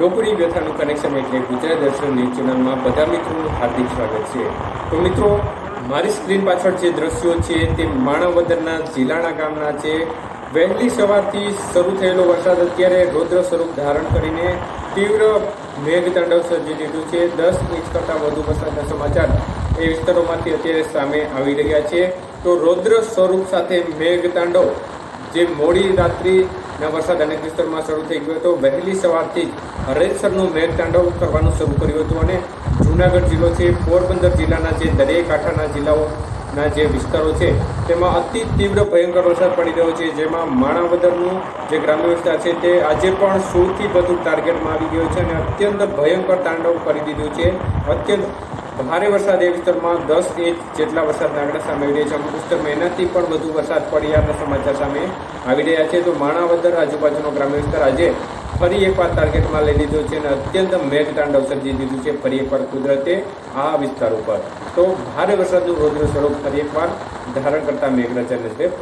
નોકરી વ્યથાનું કનેક્શન એટલે ગુજરાત દર્શનની ચેનલમાં બધા મિત્રોનું હાર્દિક સ્વાગત છે. તો મિત્રો, મારી સ્ક્રીન પાછળ જે દ્રશ્યો છે તે માણાવદરના જિલ્લાના ગામના છે. વહેલી સવારથી શરૂ થયેલો વરસાદ અત્યારે રૌદ્ર સ્વરૂપ ધારણ કરીને તીવ્ર મેઘતાંડવ સર્જી લીધું છે. દસ ઇંચ કરતાં વધુ વરસાદના સમાચાર એ વિસ્તારોમાંથી અત્યારે સામે આવી રહ્યા છે. તો રૌદ્ર સ્વરૂપ સાથે મેઘતાંડવ, જે મોડી રાત્રિના વરસાદ અનેક વિસ્તારમાં શરૂ થઈ ગયો હતો. વહેલી સવારથી જ હરેસરનું મેઘતાંડવ કરવાનું શરૂ કર્યું હતું અને જૂનાગઢ જિલ્લો છે, પોરબંદર જિલ્લાના જે દરિયાકાંઠાના જિલ્લાઓના જે વિસ્તારો છે, તેમાં અતિ તીવ્ર ભયંકર વરસાદ પડી રહ્યો છે. જેમાં માણાવદરનું જે ગ્રામ્ય વિસ્તાર છે, તે આજે પણ સૌથી વધુ ટાર્ગેટમાં આવી ગયો છે અને અત્યંત ભયંકર તાંડવ કરી દીધું છે. અત્યંત ભારે વરસાદ એ વિસ્તારમાં દસ ઇંચ જેટલા વરસાદના આંકડા સામે આવી રહ્યા છે. અમુક વિસ્તારમાં એનાથી પણ વધુ વરસાદ પડ્યાના સમાચાર સામે આવી રહ્યા છે. તો માણાવદર આજુબાજુનો ગ્રામ્ય વિસ્તાર આજે ફરી એકવાર ટાર્ગેટમાં લઈ લીધો છે અને અત્યંત મેઘતાંડવ સર્જી દીધું છે ફરી એકવાર કુદરતે આ વિસ્તાર ઉપર. તો ભારે વરસાદનું રૌદ્ર સ્વરૂપ ફરી એકવાર ધારણ કરતા મેઘરાજાને છે